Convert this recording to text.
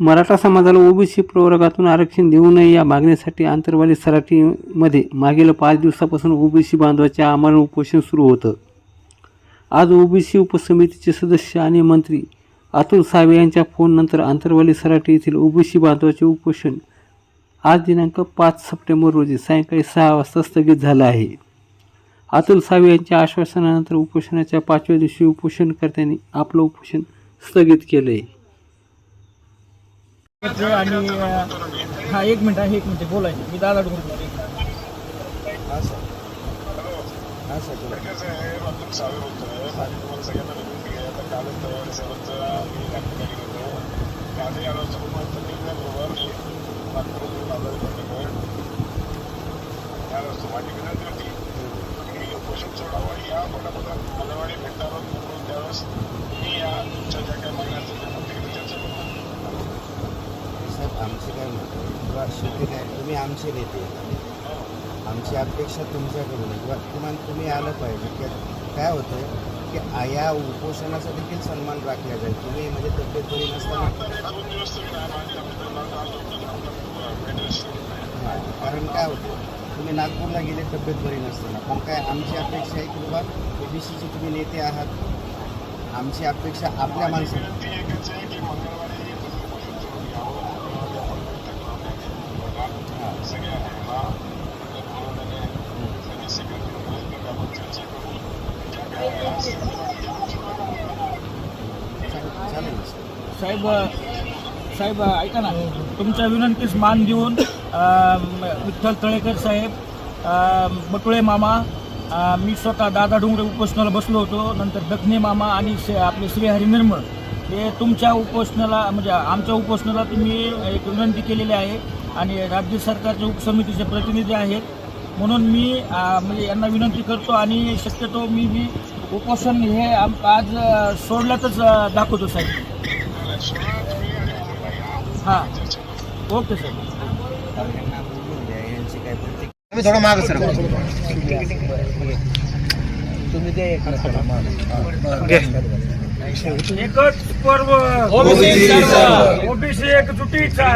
मराठा समाजाला ओबीसी प्रवर्गातून आरक्षण देऊ नये या मागणीसाठी आंतरवाली सराटीमध्ये मागील पाच दिवसापासून ओबीसी बांधवाचे आमरण उपोषण सुरू होतं. आज ओबीसी उपसमितीचे सदस्य आणि मंत्री अतुल सावे यांच्या फोननंतर आंतरवाली सराटी येथील ओबीसी बांधवाचे उपोषण आज दिनांक पाच सप्टेंबर रोजी सायंकाळी सहा वाजता स्थगित झालं आहे. अतुल सावे यांच्या आश्वासनानंतर उपोषणाच्या पाचव्या दिवशी उपोषणकर्त्यांनी आपलं उपोषण स्थगित केलं आहे आणि हा एक मिनिट आहे एक मिनिट बोलायचं मी दादा डोंगर कसं आहे. अब्दुल सावे आहे या पटापट मलवाडी भेटणार त्यावेळेस मी या तुमच्या आमचे काय म्हणतो? किंवा शेती काय? तुम्ही आमचे नेते. आमची अपेक्षा तुमच्याकडून किंवा किमान तुम्ही आलं पाहिजे. की काय होतं की या उपोषणाचा देखील सन्मान राखला जाईल. तुम्ही म्हणजे तब्येत बरी नसताना. कारण काय होतं तुम्ही नागपूरला गेले तब्येत बरी नसताना. पण काय आमची अपेक्षा आहे की बाबा ओबीसीचे तुम्ही नेते आहात. आमची अपेक्षा आपल्या माणसाची. साहेब साहेब ऐका ना. तुमच्या विनंतीस मान देऊन विठ्ठल तळेकर साहेब बटुळे मामा मी स्वतः दादा डोंगरे उपोषणाला बसलो होतो नंतर दखने मामा आणि श्री- आपले श्रीहरी निर्मळ हे तुमच्या उपोषणाला म्हणजे आमच्या उपोषणाला तुम्ही एक विनंती केलेली आहे आणि राज्य सरकारच्या उपसमितीचे प्रतिनिधी आहेत. म्हणून मी म्हणजे यांना विनंती करतो आणि शक्यतो मी बी उपोषण हे आम- आज सोडल्यातच दाखवतो साहेब. हां. ओके सर यांना बोलून द्या यांची काय प्रत्येक तुम्ही थोडं माग. सर तुम्ही ते एकच पर्व. ओबीसी एकजुटीचा.